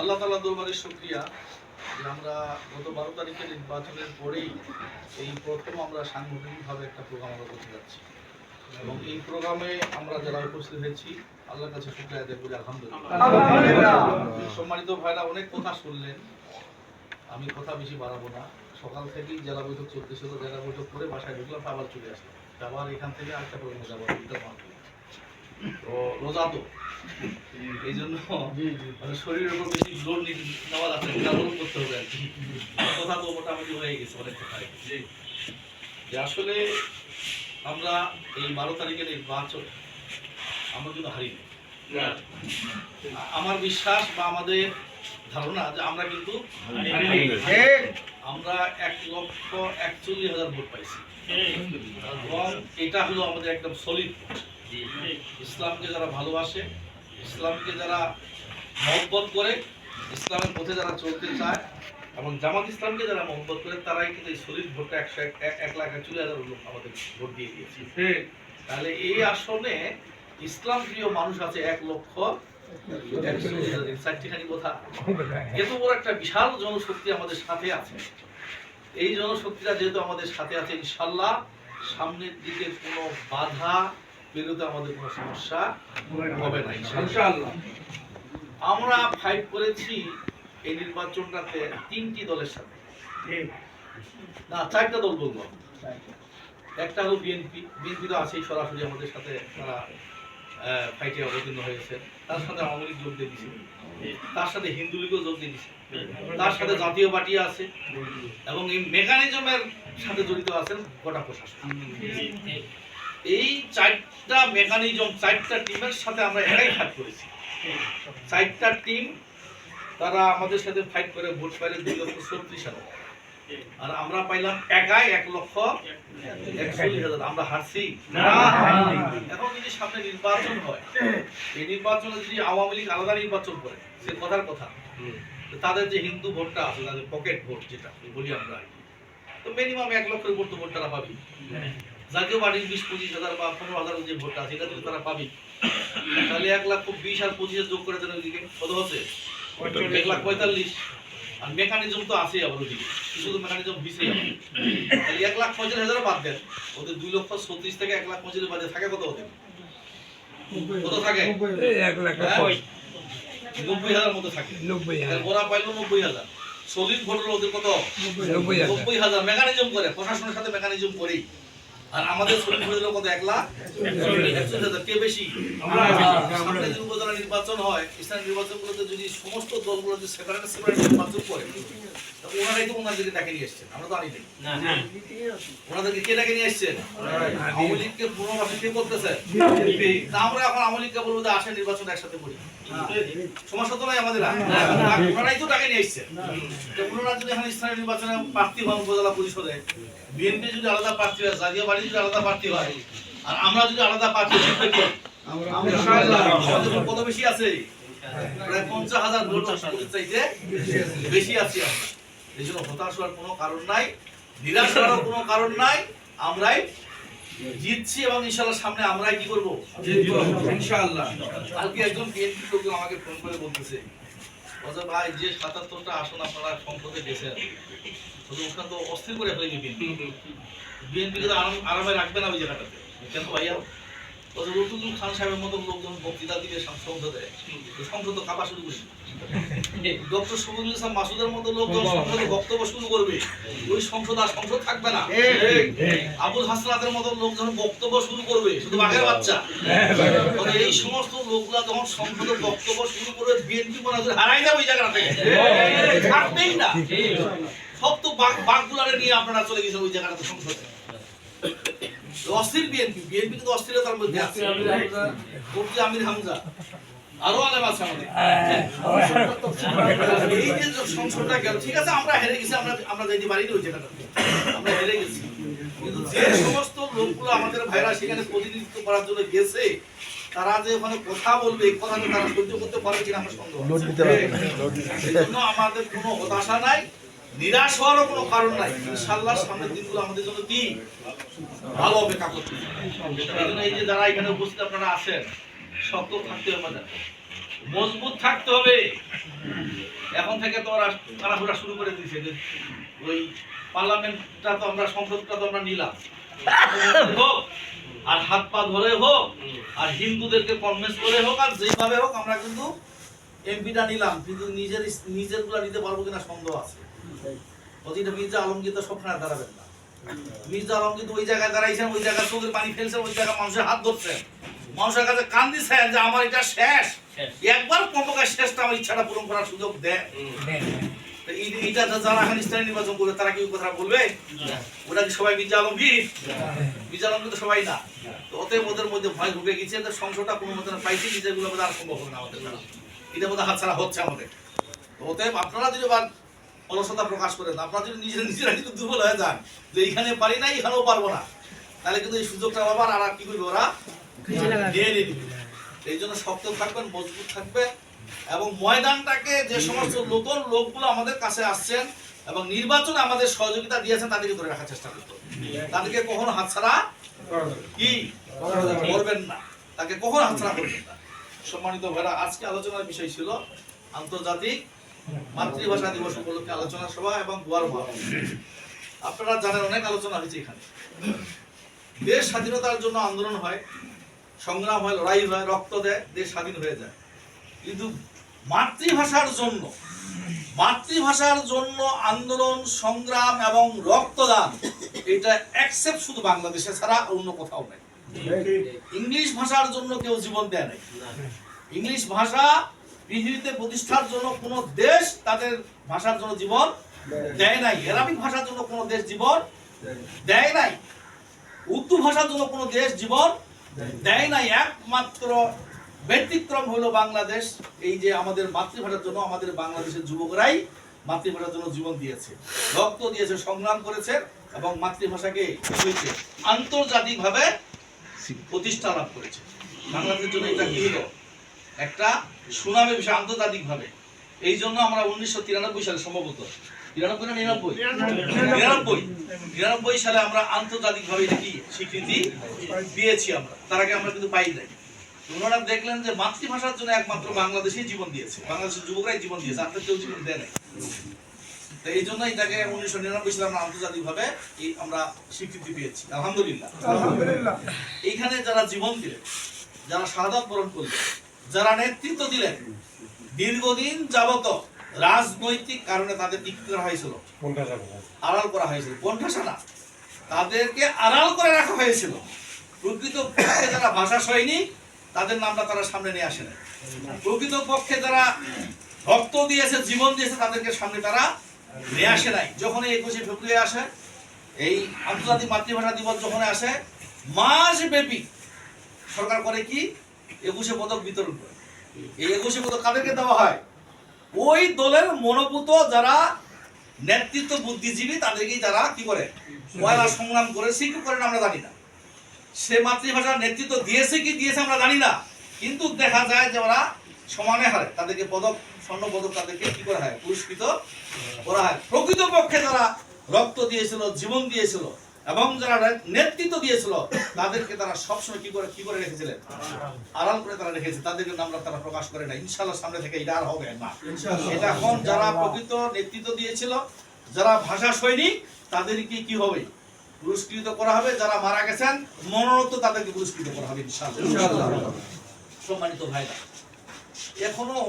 আল্লাহ তালা দরবারের শুক্রিয়া যে আমরা গত বারো তারিখে নির্বাচনের পরেই এই প্রথম আমরা সাংগঠনিকভাবে একটা প্রোগ্রাম আমরা করতে যাচ্ছি। এবং এই প্রোগ্রামে আমরা যারা উপস্থিত হয়েছি আল্লাহর কাছে শুক্রিয়া করি আলহামদুলিল্লাহ। সম্মানিত ভাইরা অনেক কথা শুনলেন। আমি কথা বেশি বাড়াবো না। সকাল থেকেই জেলা বৈঠক চলতেছিল জেলা বৈঠক করে বাসায় ঢুকলাম আবার চলে আসলাম। আবার এখান থেকে আরেকটা প্রোগ্রামে যাব তো রোজা তো। এই জন্য মানে শরীরের উপর বেশি নেওয়া যাচ্ছে করতে হবে আর কি। কথা তো মোটামুটি হয়ে গেছে অনেক কথা যে আসলে আমরা এই বারো তারিখের নির্বাচন আমরা কিন্তু হারিনি। আমার বিশ্বাস বা আমাদের ধারণা যে আমরা কিন্তু আমরা এক লক্ষ একচল্লিশ হাজার ভোট পাইছি। এবং এটা হলো আমাদের একদম সলিড ইসলামকে যারা ভালোবাসে ইসলামকে যারা মহব্বত করে, ইসলামের পথে যারা চলতে চায় এবং জামাত ইসলামকে যারা মহব্বত করে, তারাই কিন্তু এই শরীর ভোটটা একশো এক- লাখ একচল্লিশ হাজার লোক আমাদের ভোট দিয়ে দিয়েছে। তাহলে এই আসনে ইসলাম প্রিয় মানুষ আছে এক লক্ষ একটা বিশাল জনশক্তি আমাদের সাথে আছে। এই জনশক্তিটা যেহেতু আমাদের সাথে আছে, ইনশাল্লাহ সামনের দিকে কোনো বাধা পেরোতে আমাদের কোনো সমস্যা হবে না ইনশাল্লাহ আমরা ফাইট করেছি এই নির্বাচনটাতে তিনটি দলের সাথে। না চারটা দল বলব একটা হলো বিএনপি বিএনপি তো আছেই সরাসরি আমাদের সাথে তারা ফাইটে অবতীর্ণ হয়েছে। তার সাথে আওয়ামী লীগ যোগ দিয়ে দিছে। তার সাথে হিন্দু লীগও যোগ দিয়ে দিছে। তার সাথে জাতীয় পার্টি আছে। এবং এই মেকানিজমের সাথে জড়িত আছেন গোটা প্রশাসন। এই চারটা মেকানিজম চারটা টিমের সাথে আমরা একাই ফাইট করেছি। চারটা টিম তারা আমাদের সাথে ফাইট করে ভোট পাইলে দুই লক্ষ ছত্রিশ হাজার। আর আমরা পাইলাম একাই এক লক্ষ একচল্লিশ হাজার। আমরা হারছি? এখন যদি সামনে নির্বাচন হয় এই নির্বাচনে যদি আওয়ামী লীগ আলাদা নির্বাচন করে সে কথার কথা। তাদের যে হিন্দু ভোটটা আছে তাদের পকেট ভোট যেটা বলি আমরা তো মিনিমাম এক লক্ষের উপর তো ভোট তারা পাবি। জাতীয় পার্টির বিশ পঁচিশ হাজার বা পনেরো হাজার যে ভোটটা আছে এটা যদি তারা পাবি। তাহলে এক লাখ বিশ আর পঁচিশ যোগ করে দেন ওইদিকে। কত হচ্ছে? এক লাখ পঁয়তাল্লিশ। আর মেকানিজম তো আছে আবার ওদিকে শুধু মেকানিজম বিশে তাহলে এক লাখ পঁয়তাল্লিশ হাজারও বাদ দেন। ওদের দুই লক্ষ ছত্রিশ থেকে এক লাখ পঁয়তাল্লিশ বাদে থাকে কত ওদের? কত থাকে? এক লাখ হ্যাঁ? নব্বই হাজার মতো থাকে। নব্বই হাজার। ওরা পাইলো নব্বই হাজার। সলিড ভোট ওদের কত? নব্বই হাজার। মেকানিজম করে প্রশাসনের সাথে মেকানিজম করেই। আর আমাদের করে দিল কত এক লাখ একচল্লিশ হাজার। কে বেশি? সামনে যদি উপজেলা নির্বাচন হয় স্থানীয় নির্বাচনগুলোতে যদি সমস্ত দলগুলো সেপারেট সেপারেট নির্বাচন করে ওনারাই তো ওনাদেরকে ডাকে নিয়ে এসছেন আমরা তো আনি নাই। ওনাদেরকে কে ডাকে নিয়ে এসছেন? আওয়ামী লীগকে পুনর্বাসন কে করতেছে? তা আমরা এখন আওয়ামী লীগকে বলব যে আসেন নির্বাচন একসাথে করি সমস্যা তো নাই আমাদের ওনারাই তো ডাকে নিয়ে এসছেন। ওনারা যদি এখন স্থানীয় নির্বাচনে প্রার্থী হন উপজেলা পরিষদে বিএনপি যদি আলাদা প্রার্থী হয় জাতীয় পার্টি যদি আলাদা প্রার্থী হয় আর আমরা যদি আলাদা প্রার্থী কত বেশি আছে কালকে একজন বিএনপি লোকজন আমাকে ফোন করে বলতেছে ভাই, যে সাতাত্তরটা আসন আপনারা সংসদে গেছেন ওখানে তো অস্থির করে বিএনপি। বিএনপি কে তো আরাম- রাখবে না ওই জায়গাটাতে। ভাইয়া? রতুল খান সাহেবের মতো লোকজন বক্তৃতা দিবে সংসদে সংসদ তো কাঁপা শুরু করবে ডক্টর ইসলাম মাসুদের মতো লোকজন সংসদে বক্তব্য শুরু করবে। ওই সংসদ আর সংসদ থাকবে না। আবুল হাসনাতের মতো লোক যখন বক্তব্য শুরু করবে শুধু বাঘের বাচ্চা। এই সমস্ত লোকগুলা যখন সংসদে বক্তব্য শুরু করবে বিএনপি মনে হয় হারাই যাবে ওই জায়গা থেকে। থাকবেই না। সব তো বাঘ বাঘগুলারে নিয়ে আপনারা চলে গেছেন ওই জায়গাটাতে সংসদে। অস্থির বিএনপি বিএনপি কিন্তু অস্থিরতার মধ্যে আছে। মুফতি আমির হামজা। আরও আলেম আছে আমাদের। এই যে সংসদটা গেল ঠিক আছে আমরা হেরে গেছি আমরা আমরা যাইতে পারিনি ওই জায়গাটাতে। আমরা হেরে গেছি। কিন্তু যে সমস্ত লোকগুলো আমাদের ভাইরা সেখানে প্রতিনিধিত্ব করার জন্য গেছে তারা যে ওখানে কথা বলবে এই কথাটা তারা সহ্য করতে পারবে কিনা আমার সন্দেহ আমাদের কোনো হতাশা নাই। নিরাশ হওয়ারও কোনো কারণ নাই। ইনশাল্লাহ সামনের দিনগুলো আমাদের জন্য কি? ভালো অপেক্ষা করতে এই জন্য এই যে যারা এখানে উপস্থিত আপনারা আছেন শক্ত থাকতে হবে আমাদের। মজবুত থাকতে হবে। এখন থেকে তো ওরা তাড়াহুড়া শুরু করে দিয়েছে যে ওই পার্লামেন্টটা তো আমরা, সংসদটা তো আমরা নিলাম। হোক, আর হাত পা ধরে হোক, আর হিন্দুদেরকে কনভিন্স করে হোক, আর যেইভাবে হোক, আমরা কিন্তু এমপিটা নিলাম। কিন্তু নিজের নিজেরগুলা নিতে পারব কিনা সন্দেহ আছে। মির্জা আলমগীর তো সবখানে দাঁড়াবেন না। মির্জা আলমগীর ওই জায়গায় দাঁড়াইছেন ওই জায়গায় চোখের পানি ফেলছেন ওই জায়গায় মানুষের হাত ধরছেন। মানুষের কাছে কান দিচ্ছেন যে আমার এটা শেষ। একবার কমপক্ষে শেষটা আমার ইচ্ছাটা পূরণ করার সুযোগ দেয় এইটা যারা এখন নির্বাচন করবে তারা কি কথা বলবে? ওটা কি সবাই মির্জা আলমগীর? মির্জা আলমগীর তো সবাই না। তো অতএব ওদের মধ্যে ভয় ঢুকে গেছে যে সংসদটা কোনো মতো না পাইছি নিজেগুলো আর সম্ভব হবে না আমাদের এটা বোধ হাতছাড়া হচ্ছে আমাদের। অতএব আপনারা যদি অলসতা প্রকাশ করেন আপনারা যদি নিজেরা নিজেরা যদি দুর্বল হয়ে যান যে এইখানে পারি না এখানেও পারব না। তাহলে কিন্তু এই সুযোগটা আবার আর কি করবে ওরা? নিয়ে এই জন্য শক্ত থাকবেন মজবুত থাকবেন এবং ময়দানটাকে যে সমস্ত নতুন লোকগুলো আমাদের কাছে আসছেন এবং নির্বাচনে আমাদের সহযোগিতা দিয়েছেন তাদেরকে ধরে রাখার চেষ্টা করতে তাদেরকে কখনো হাতছাড়া কি করবেন না। তাকে কখনো হাতছাড়া করবেন না। সম্মানিত ভাইরা আজকে আলোচনার বিষয় ছিল আন্তর্জাতিক মাতৃভাষা দিবস উপলক্ষে আলোচনা সভা এবং দুয়ার মাহফিল। আপনারা জানেন অনেক আলোচনা হয়েছে এখানে। দেশ স্বাধীনতার জন্য আন্দোলন হয় সংগ্রাম হয় লড়াই হয় রক্ত দেয় দেশ স্বাধীন হয়ে যায়। কিন্তু মাতৃভাষার জন্য মাতৃভাষার জন্য আন্দোলন সংগ্রাম এবং রক্তদান এটা অ্যাকসেপ্ট শুধু বাংলাদেশে ছাড়া অন্য কোথাও নাই। ইংলিশ ভাষার জন্য কেউ জীবন দেয় নাই। ইংলিশ ভাষা পৃথিবীতে প্রতিষ্ঠার জন্য কোনো দেশ তাদের ভাষার জন্য জীবন দেয় নাই। অ্যারাবিক ভাষার জন্য কোনো দেশ জীবন দেয় নাই। উর্দু ভাষার জন্য কোনো দেশ জীবন দেয় নাই। একমাত্র ব্যতিক্রম হলো বাংলাদেশ। এই যে আমাদের মাতৃভাষার জন্য আমাদের বাংলাদেশের যুবকরাই মাতৃভাষার জন্য জীবন দিয়েছে, রক্ত দিয়েছে, সংগ্রাম করেছে এবং মাতৃভাষাকে হয়েছে আন্তর্জাতিকভাবে প্রতিষ্ঠা লাভ করেছে। বাংলাদেশের জন্য এটা কি একটা সুনামের বিষয় আন্তর্জাতিকভাবে এই জন্য আমরা উনিশশো তিরানব্বই সালে সম্ভবত তিরানব্বই না নিরানব্বই? নিরানব্বই। নিরানব্বই সালে আমরা আন্তর্জাতিকভাবে এটা কি স্বীকৃতি দিয়েছি আমরা। তার আগে আমরা কিন্তু পাই নাই। ওনারা দেখলেন যে মাতৃভাষার জন্য একমাত্র বাংলাদেশেই জীবন দিয়েছে। বাংলাদেশের যুবকরাই জীবন দিয়েছে আপনার কেউ জীবন দেয় নাই। তো এই জন্য এটাকে উনিশশো নিরানব্বই সালে আমরা আন্তর্জাতিকভাবে এই আমরা স্বীকৃতি পেয়েছি। আলহামদুলিল্লাহ। এইখানে যারা জীবন দিলেন যারা শাহাদাত বরণ করলেন যারা নেতৃত্ব দিলেন দীর্ঘদিন যাবত রাজনৈতিক কারণে তাদের কি করা হয়েছিল? আড়াল করা হয়েছিল। কোণঠাসা তাদেরকে আড়াল করে রাখা হয়েছিল। প্রকৃত পক্ষে যারা ভাষা সৈনিক তাদের নামটা তারা সামনে নিয়ে আসে না প্রকৃত পক্ষে যারা রক্ত দিয়েছে জীবন দিয়েছে তাদেরকে সামনে তারা নিয়ে আসে নাই। যখন এই একুশে ফেব্রুয়ারি আসে এই আন্তর্জাতিক মাতৃভাষা দিবস যখন আসে মাস ব্যাপী সরকার করে কি? একুশে পদক বিতরণ করে। এই একুশে পদক কাদেরকে দেওয়া হয়? ওই দলের মনোভূত যারা নেতৃত্ব বুদ্ধিজীবী, তাদেরকেই তারা কি করে? পয়লা সংগ্রাম করে সে কি করেন আমরা জানি না। সে মাতৃভাষার নেতৃত্ব দিয়েছে কি দিয়েছে আমরা জানি না। কিন্তু দেখা যায় যে ওরা সমানে হারে। তাদেরকে পদক, স্বর্ণ পদক তাদেরকে কি করা হয়? পুরস্কৃত করা হয়। প্রকৃত পক্ষে যারা রক্ত দিয়েছিল, জীবন দিয়েছিল। এবং যারা নেতৃত্ব দিয়েছিল তাদেরকে তারা সবসময় কি করে কি করে রেখেছিলেন? আড়াল করে তারা রেখেছে। তাদেরকে নামটা তারা প্রকাশ করে না ইনশাল্লাহ সামনে থেকে এটা আর হবে না। এটা এখন যারা প্রকৃত নেতৃত্ব দিয়েছিল যারা ভাষা সৈনিক তাদেরকে কি হবে? পুরস্কৃত করা হবে। যারা মারা গেছেন মনোরত তাদেরকে পুরস্কৃত করা হবে ইনশাআল্লাহ। সম্মানিত ভাইরা এখনও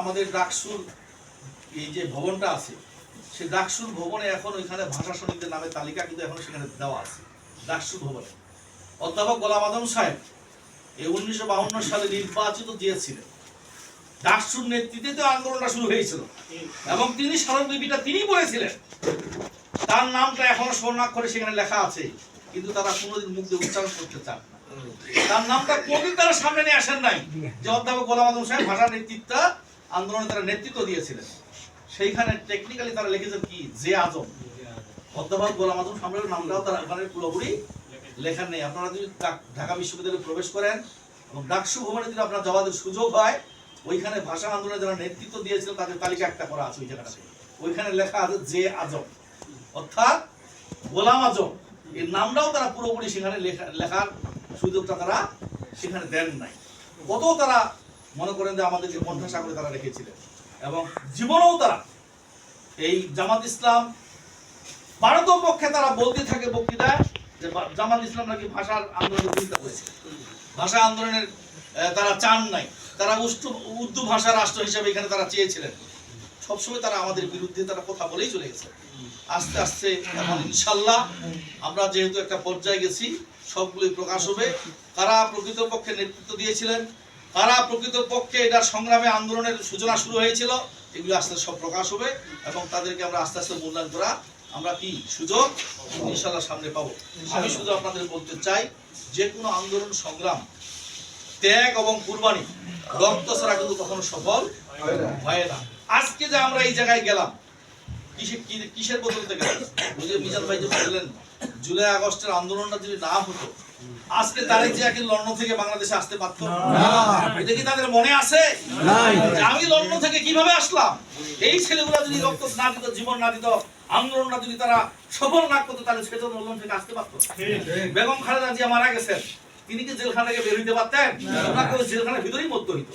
আমাদের ডাকসুর এই যে ভবনটা আছে সে ডাকসুর ভবনে এখন ওইখানে ভাষা সৈনিকদের নামে তালিকা কিন্তু এখন সেখানে দেওয়া আছে ডাকসুর ভবনে। অধ্যাপক গোলাম আদম সাহেব এই উনিশশো বাহান্ন সালে নির্বাচিত দিয়েছিলেন। ডাকসুর নেতৃত্বে তো আন্দোলনটা শুরু হয়েছিল এবং তিনি স্মরণলিপিটা তিনি বলেছিলেন তার নামটা এখনও স্বর্ণাক্ষরে সেখানে লেখা আছে, কিন্তু তারা কোনোদিন মুখ দিয়ে উচ্চারণ করতে চান তার নামটা কোনদিন তারা সামনে নিয়ে আসেন নাই যে অধ্যাপক গোলাম আদম সাহেব ভাষা নেতৃত্ব, আন্দোলনে তারা নেতৃত্ব দিয়েছিলেন। সেইখানে টেকনিক্যালি তারা লিখেছেন কি? যে আজম। অধ্যাপক গোলাম আজম সামনের নামটাও তারা ওখানে পুরোপুরি লেখা নেই। আপনারা যদি ঢাকা বিশ্ববিদ্যালয়ে প্রবেশ করেন এবং ডাকসু ভবনে যদি আপনার যাওয়ার সুযোগ হয়, ওইখানে ভাষা আন্দোলনে যারা নেতৃত্ব দিয়েছিল, তাদের তালিকা একটা করা আছে ওই জায়গাটাতে। ওইখানে লেখা আছে যে আজম। অর্থাৎ গোলাম আজম, এর নামটাও তারা পুরোপুরি সেখানে লেখা লেখার সুযোগটা তারা সেখানে দেন নাই। কত তারা মনে করেন যে আমাদেরকে কণ্ঠাসা করে তারা রেখেছিলেন। এবং জীবনেও তারা এই জামাত ইসলাম ভারত পক্ষে তারা বলতে থাকে বক্তৃতায় যে জামাত ইসলাম নাকি ভাষার আন্দোলনের বিরোধিতা করেছে ভাষা আন্দোলনের তারা চান নাই। তারা উষ্টু উর্দু ভাষা রাষ্ট্র হিসেবে এখানে তারা চেয়েছিলেন। সবসময় তারা আমাদের বিরুদ্ধে তারা কথা বলেই চলে গেছে। আস্তে আস্তে এখন ইনশাল্লাহ আমরা যেহেতু একটা পর্যায়ে গেছি, সবগুলোই প্রকাশ হবে। কারা প্রকৃতপক্ষে নেতৃত্ব দিয়েছিলেন। কারা প্রকৃতপক্ষে এটা সংগ্রামে আন্দোলনের সূচনা শুরু হয়েছিল, এগুলো আস্তে আস্তে সব প্রকাশ হবে এবং তাদেরকে আমরা আস্তে আস্তে মূল্যায়ন করা আমরা কি সুযোগ ইনশাল্লাহ সামনে পাবো। আমি শুধু আপনাদের বলতে চাই, যে কোনো আন্দোলন, সংগ্রাম, ত্যাগ এবং কুরবানি রক্ত ছাড়া কিন্তু কখনো সফল হয় না। আজকে যে আমরা এই জায়গায় গেলাম কিসের কি- কিসের বদলতে গেলাম ওই যে মিজান ভাই যে বললেন জুলাই আগস্টের আন্দোলনটা যদি না হতো আজকে তারেক লন্ডন থেকে বাংলাদেশে আসতে পারতো? এটা কি তাদের মনে আছে? আমি লন্ডন থেকে কীভাবে আসলাম? এই ছেলেগুলা যদি রক্ত না দিত জীবন না দিত আন্দোলনটা যদি তারা সফল না করতো তাহলে সে তো লন্ডন থেকে আসতে পারতো। বেগম খালেদা জিয়া মারা গেছেন। তিনি কি জেলখানা থেকে বের হইতে পারতেন? ওনাকে জেলখানার ভিতরেই মরতে হইতো।